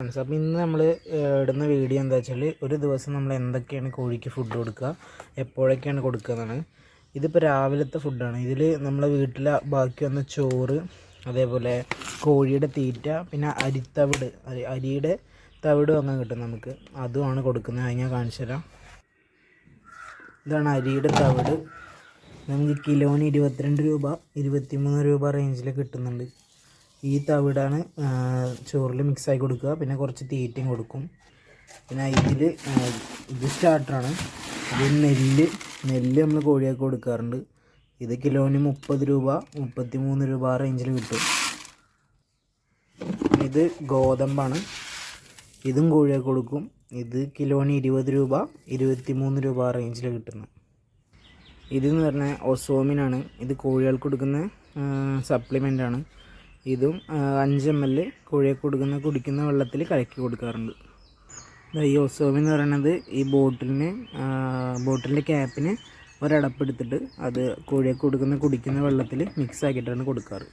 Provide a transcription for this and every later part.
Friends അപ്പോൾ ഇന്ന് നമ്മൾ ഇടുന്ന വീഡിയോ എന്താ വെച്ചാൽ ഒരു ദിവസം നമ്മൾ എന്തൊക്കെയാണ് കോഴിക്ക് ഫുഡ് കൊടുക്കുക എപ്പോഴൊക്കെയാണ് കൊടുക്കുക എന്നാണ്. ഇതിപ്പോൾ രാവിലത്തെ ഫുഡാണ് ഇതിൽ നമ്മളെ വീട്ടിലെ ബാക്കി വന്ന ചോറ് അതേപോലെ കോഴിയുടെ തീറ്റ പിന്നെ അരിത്തവിട് അരി അരിയുടെ തവിട് വാങ്ങാൻ കിട്ടും നമുക്ക്. അതുമാണ് കൊടുക്കുന്നത്. അത് ഞാൻ കാണിച്ചു തരാം. ഇതാണ് അരിയുടെ തവിട്. നമുക്ക് കിലോന് ഇരുപത്തിരണ്ട് രൂപ ഇരുപത്തിമൂന്ന് രൂപ റേഞ്ചിൽ കിട്ടുന്നുണ്ട്. ഈ തവിടാണ് ചോറിൽ മിക്സാക്കി കൊടുക്കുക. പിന്നെ കുറച്ച് തീറ്റയും കൊടുക്കും. പിന്നെ ഇതിൽ ഇത് സ്റ്റാർട്ടറാണ് ഇത് നെല്ല് നെല്ല് നമ്മൾ കോഴിയൊക്കെ കൊടുക്കാറുണ്ട്. ഇത് കിലോന് മുപ്പത് രൂപ മുപ്പത്തി മൂന്ന് രൂപ ആ റേഞ്ചിൽ കിട്ടും. ഇത് ഗോതമ്പാണ്. ഇതും കോഴിയാക്കി കൊടുക്കും. ഇത് കിലോന് ഇരുപത് രൂപ ഇരുപത്തി മൂന്ന് രൂപ ആ റേഞ്ചിൽ കിട്ടുന്നു. ഇതെന്ന് പറഞ്ഞാൽ ഒസോമിനാണ്. ഇത് കോഴികൾക്ക് കൊടുക്കുന്ന സപ്ലിമെന്റ് ആണ്. ഇതും അഞ്ച് എം എൽ കുഴിയെ കൊടുക്കുന്ന കുടിക്കുന്ന വെള്ളത്തിൽ കലക്കി കൊടുക്കാറുണ്ട്. ഈ ഓസോമി എന്ന് പറയുന്നത് ഈ ബോട്ടിലിന് ബോട്ടിലിന്റെ ക്യാപ്പിന് ഒരടപ്പെടുത്തിട്ട് അത് കോഴിയെ കൊടുക്കുന്ന കുടിക്കുന്ന വെള്ളത്തിൽ മിക്സ് ആക്കിയിട്ടാണ് കൊടുക്കാറ്.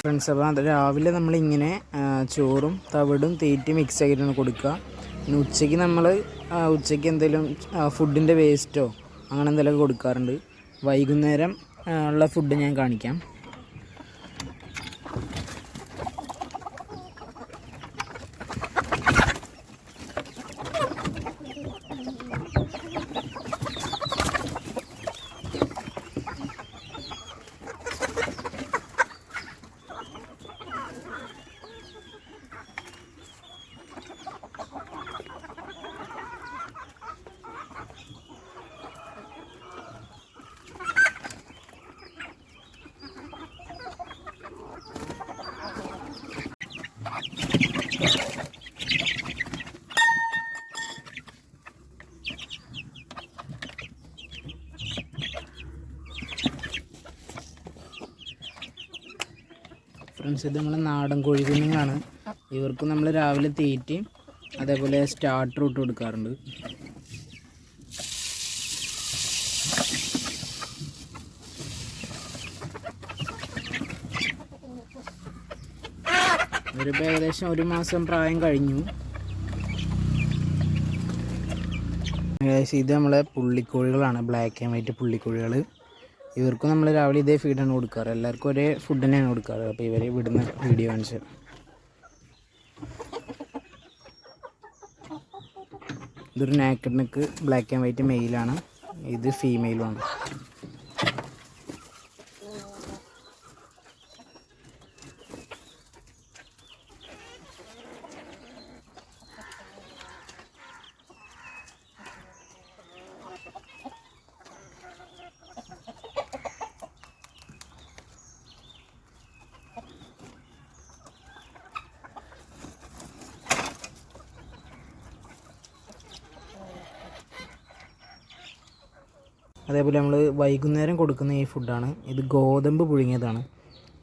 ഫ്രണ്ട്സ് അപ്പോൾ അത് രാവിലെ നമ്മളിങ്ങനെ ചോറും തവിടും തീറ്റും മിക്സ് ആക്കിയിട്ടാണ് കൊടുക്കുക. പിന്നെ ഉച്ചയ്ക്ക് നമ്മൾ ഉച്ചയ്ക്ക് എന്തെങ്കിലും ഫുഡിന്റെ വേസ്റ്റോ അങ്ങനെ എന്തെങ്കിലുമൊക്കെ കൊടുക്കാറുണ്ട്. വൈകുന്നേരം ഉള്ള ഫുഡ് ഞാൻ കാണിക്കാം. ഫ്രണ്ട്സ് ഇത് നമ്മളെ നാടൻ കോഴി കുഞ്ഞുങ്ങളാണ് ഇവർക്ക് നമ്മൾ രാവിലെ തീറ്റയും അതേപോലെ സ്റ്റാർട്ടർ ഇട്ട് കൊടുക്കാറുണ്ട്. ഇവരിപ്പോൾ ഏകദേശം ഒരു മാസം പ്രായം കഴിഞ്ഞു. ഇത് നമ്മളെ പുള്ളിക്കോഴികളാണ്. ബ്ലാക്ക് ആൻഡ് വൈറ്റ് പുള്ളിക്കോഴികൾ ഇവർക്കും നമ്മൾ രാവിലെ ഇതേ ഫീഡാണ് കൊടുക്കാറ്. എല്ലാവർക്കും ഒരേ ഫുഡ് തന്നെയാണ് കൊടുക്കാറ്. അപ്പോൾ ഇവരെ വിടുന്ന വീഡിയോ കാണിച്ച്. ഇതൊരു naked neck black and white മെയിലാണ് ഇത് ഫീമെയിലുമാണ് അതേപോലെ നമ്മൾ വൈകുന്നേരം കൊടുക്കുന്ന ഈ ഫുഡാണ്. ഇത് ഗോതമ്പ് പുഴുങ്ങിയതാണ്.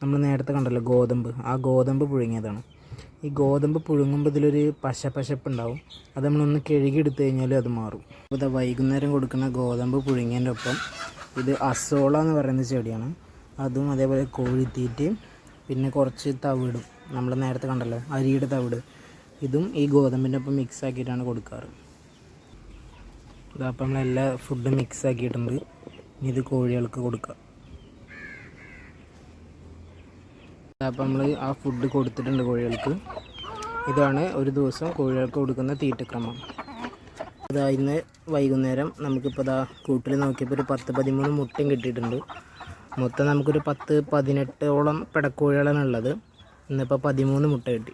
നമ്മൾ നേരത്തെ കണ്ടല്ലോ ഗോതമ്പ്. ആ ഗോതമ്പ് പുഴുങ്ങിയതാണ്. ഈ ഗോതമ്പ് പുഴുങ്ങുമ്പോൾ ഇതിലൊരു പശ പശപ്പ് ഉണ്ടാവും അത് നമ്മളൊന്ന് കഴുകിയെടുത്ത് കഴിഞ്ഞാൽ അത് മാറും. അപ്പോൾ ഇതാ വൈകുന്നേരം കൊടുക്കുന്ന ഗോതമ്പ് പുഴുങ്ങിയതിന്റെ ഒപ്പം ഇത് അസോള എന്ന് പറയുന്ന ചെടിയാണ്. അതും അതേപോലെ കോഴിത്തീറ്റയും പിന്നെ കുറച്ച് തവിടും. നമ്മൾ നേരത്തെ കണ്ടല്ലോ അരിയുടെ തവിട്. ഇതും ഈ ഗോതമ്പിന്റെ ഒപ്പം മിക്സ് ആക്കിയിട്ടാണ് കൊടുക്കാറ്. ഇതപ്പം നമ്മളെല്ലാ ഫുഡും മിക്സ് ആക്കിയിട്ടുണ്ട്. ഇനി ഇത് കോഴികൾക്ക് കൊടുക്കാം. അപ്പം നമ്മൾ ആ ഫുഡ് കൊടുത്തിട്ടുണ്ട് കോഴികൾക്ക്. ഇതാണ് ഒരു ദിവസം കോഴികൾക്ക് കൊടുക്കുന്ന തീറ്റക്രമം. ഇതാ ഇന്ന് വൈകുന്നേരം നമുക്കിപ്പോൾ ഇതാ കൂട്ടിൽ നോക്കിയപ്പോൾ ഒരു പത്ത് പതിമൂന്ന് മുട്ടയും കിട്ടിയിട്ടുണ്ട്. മൊത്തം നമുക്കൊരു പത്ത് പതിനെട്ടോളം പിടക്കോഴികളാണ് ഉള്ളത്. ഇന്നിപ്പോൾ പതിമൂന്ന് മുട്ട കിട്ടി.